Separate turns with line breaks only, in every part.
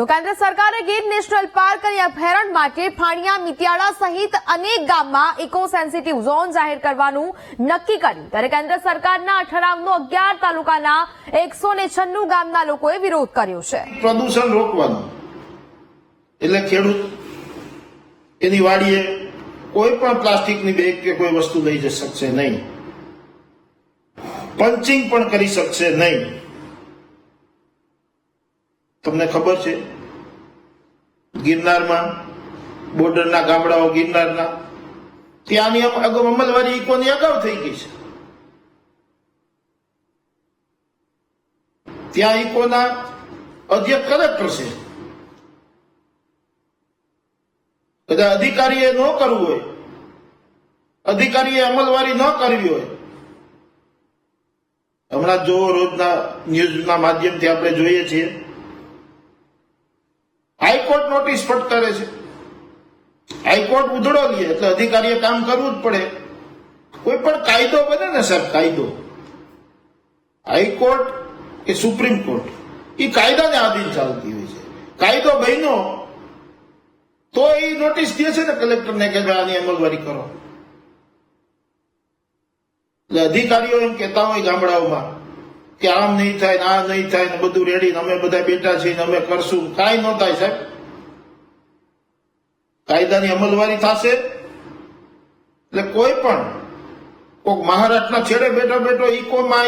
તો કેન્દ્ર સરકારે ગીર નેશનલ પાર્ક અને અભયારણ્ય માટે ફાણિયા, મિતિયાળા સહિત અનેક ગામમાં ઇકો સેન્સિટિવ ઝોન જાહેર કરવાનું નક્કી કર્યું. ત્યારે કેન્દ્ર સરકારના ઠરાવનો અગિયાર તાલુકાના એકસો ને છન્નું ગામના લોકોએ વિરોધ કર્યો છે.
પ્રદૂષણ રોકવાનું. એટલે ખેડૂત એની વાડીએ કોઈ પણ પ્લાસ્ટિકની બેગ કે કોઈ વસ્તુ લઈ જઈ શકશે નહીં. પંચિંગ પણ કરી શકશે નહીં. તમને ખબર છે? ગિરનારમાં, બોર્ડરના ગામડાઓ ગિરનારના, ત્યાંની અમ- અમલવારી ઇકોની અગાઉ થઈ ગઈ છે. ત્યાં ઇકોના અધ્યક્ષ કલેક્ટર છે કદાચ અધિકારીએ ન કરવું હોય, અધિકારીએ અમલવારી ન કરવી હોય. હમણાં જો રોજના ન્યૂઝના માધ્યમથી આપણે જોઈએ છીએ હાઈકોર્ટ નોટિસ ફટકારે છે. હાઈકોર્ટ ઉધડો લે એટલે અધિકારીએ કામ કરવું જ પડે. કોઈ પણ કાયદો બને ને સાહેબ, કાયદો. હાઈકોર્ટ કે સુપ્રીમ કોર્ટ એ કાયદાને આધીન ચાલતી હોય છે. કાયદો બન્યો, તો એ નોટિસ દે છે ને કલેક્ટરને કે આની અમલવારી કરો. એટલે અધિકારીઓ એમ કહેતા હોય ગામડાઓમાં કે આમ નહીં થાય ને આ નહીં થાય ને બધું રેડી અમે બધા બેઠા છીએ અમે કરશું. કાંઈ ન થાય સાહેબ. કાયદાની અમલવારી થશે? એટલે કોઈ પણ કોઈક મહારાષ્ટ્રના છેડે બેઠો બેઠો ઇકોમાં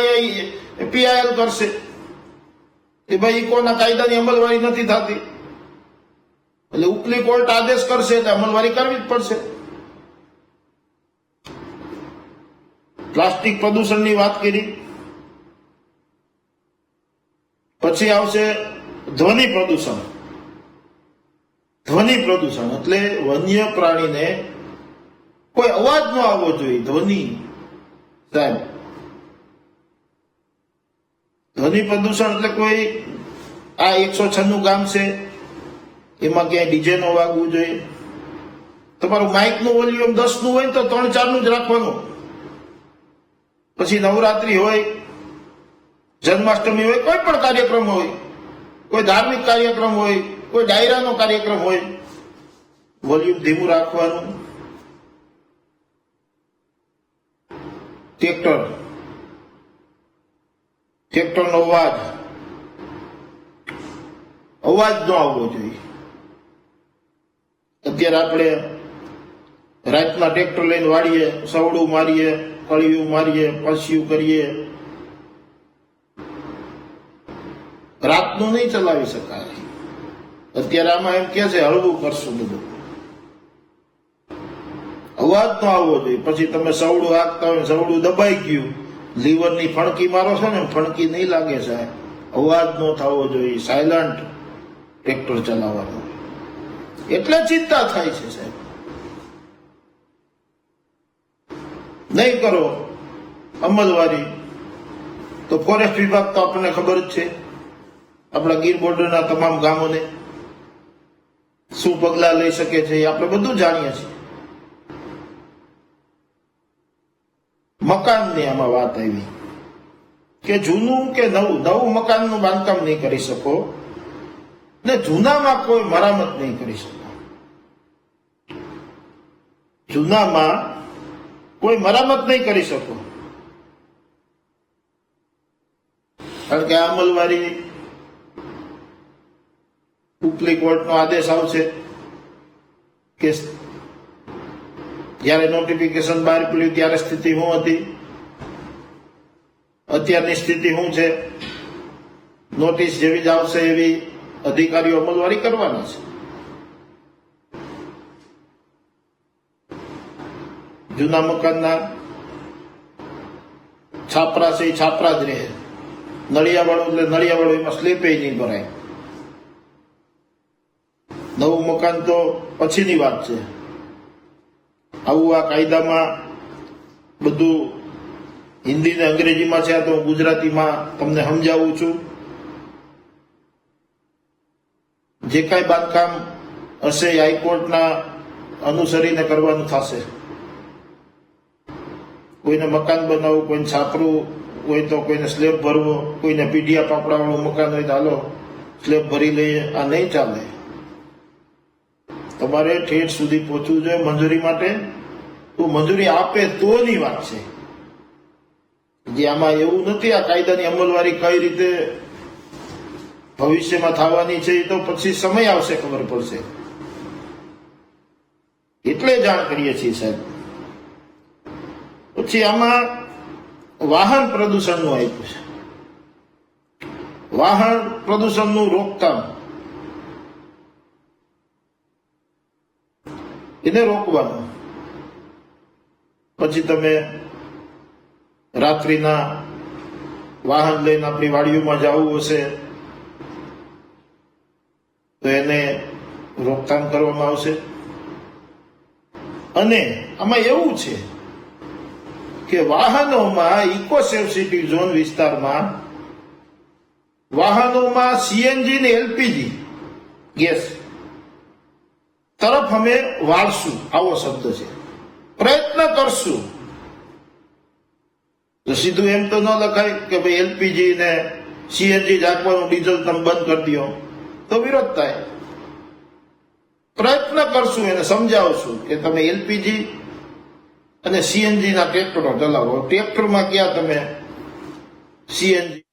પીઆઈએલ કરશે. એ ભાઈ ઇકોના કાયદાની અમલવારી નથી થતી? એટલે ઉપલી કોર્ટ આદેશ કરશે એટલે અમલવારી કરવી જ પડશે. પ્લાસ્ટિક પ્રદૂષણની વાત કરી. પછી આવશે ધ્વનિ પ્રદૂષણ. ધ્વનિ પ્રદૂષણ એટલે વન્ય પ્રાણીને કોઈ અવાજ ન આવવો જોઈએ. ધ્વનિ. સાહેબ, ધ્વનિ પ્રદૂષણ એટલે કોઈ આ એકસો છન્નું ગામ છે, એમાં ક્યાંય ડીજે નો વાગવું જોઈએ. તમારું માઇકનું વોલ્યુમ દસનું હોય તો ત્રણ ચારનું જ રાખવાનું. પછી નવરાત્રી હોય, જન્માષ્ટમી હોય, કોઈ પણ કાર્યક્રમ હોય, કોઈ ધાર્મિક કાર્યક્રમ હોય કોઈ ડાયરાનો કાર્યક્રમ હોય, વોલ્યુમ ધીમું રાખવાનું, ટ્રેક્ટર, ટ્રેક્ટરનો અવાજ અવાજ ન આવવો જોઈએ. અત્યારે આપણે રાતના ટ્રેક્ટર લઈને વાળીએ, સવડું મારીએ, કળિયું મારીએ પસ્યું કરીએ. રાતનું નહીં ચલાવી શકાય. અત્યારે આમાં એમ કે છે, હળવું કરશું બધું. અવાજ ન આવવો જોઈએ. પછી તમે સવડું હાંકતા હોય સવડું દબાઈ ગયું, લીવરની ફણકી મારો છો ને, ફણકી નહીં લાગે સાહેબ. અવાજ ન થવો જોઈએ. સાયલન્ટ ટ્રેક્ટર ચલાવવાનો. એટલે ચિંતા થાય છે સાહેબ. નહીં કરો. અમલવારી. તો ફોરેસ્ટ વિભાગ તો આપણને ખબર જ છે. આપણા ગીર બોર્ડરના તમામ ગામોને. શું પગલા લઈ શકે છે એ આપણે બધું જાણીએ છીએ. મકાનની આમાં વાત આવી કે જૂનું કે નવું નવું મકાનનું બાંધકામ નહીં કરી શકો ને જૂનામાં કોઈ મરામત નહીં કરી શકો. જૂનામાં કોઈ મરામત નહીં કરી શકો. કારણ કે આ અમલવારી ઉપલી કોર્ટનો આદેશ આવશે કે જ્યારે નોટિફિકેશન બહાર પડ્યું ત્યારે સ્થિતિ શું હતી? અત્યારની સ્થિતિ શું છે? નોટિસ જેવી જ આવશે એવી અધિકારીઓ અમલવારી કરવાના છે. જૂના મકાનના છાપરા છે એ છાપરા જ રહે. નળિયાવાળું એટલે નળિયાવાળું એમાં સ્લીપેજ નહીં ભરાય. નવું મકાન તો પછીની વાત છે. આવું આ કાયદામાં બધું હિન્દી ને અંગ્રેજીમાં છે તો ગુજરાતીમાં તમને સમજાવું છું. જે કાંઈ બાંધકામ હશે હાઈકોર્ટના અનુસરીને કરવાનું થશે. કોઈને મકાન બનાવવું, કોઈને છાપરું હોય તો કોઈને સ્લેબ ભરવો, કોઈને પીઢિયા પાપડાવાળું મકાન હોય તો હાલો, સ્લેબ ભરી લઈએ, આ નહીં ચાલે. તમારે ઠેઠ સુધી પહોંચવું જોઈએ મંજૂરી માટે. તો મંજૂરી આપે તોની વાત છે. જે આમાં એવું નથી આ કાયદાની અમલવારી કઈ રીતે ભવિષ્યમાં થવાની છે એ તો પછી સમય આવશે ખબર પડશે. એટલે જાણ કરીએ છીએ સાહેબ. પછી આમાં વાહન પ્રદૂષણનું આપ્યું છે. વાહન પ્રદૂષણનું રોકથામ. એને રોકવાનું. પછી તમે રાત્રિના વાહન લઈને આપણી વાડીઓમાં જવું હશે, તો એને રોકથામ કરવામાં આવશે. અને આમાં એવું છે કે વાહનોમાં ઇકો સેન્સિટિવ ઝોન વિસ્તારમાં વાહનોમાં સીએનજી ને એલપીજી ગેસ તરફ અમે વાળશું. આવો શબ્દ છે. પ્રયત્ન કરશું. તો સીધું એમ તો ન લખાય કે ભાઈ એલપીજી ને સીએનજી રાખવાનું ડીઝલ તમે બંધ કરી દો. તો વિરોધ થાય. પ્રયત્ન કરશું એને સમજાવશું કે તમે એલપીજી અને સીએનજી ના ટ્રેક્ટરો ચલાવો. ટ્રેક્ટરમાં ક્યાં તમે સીએનજી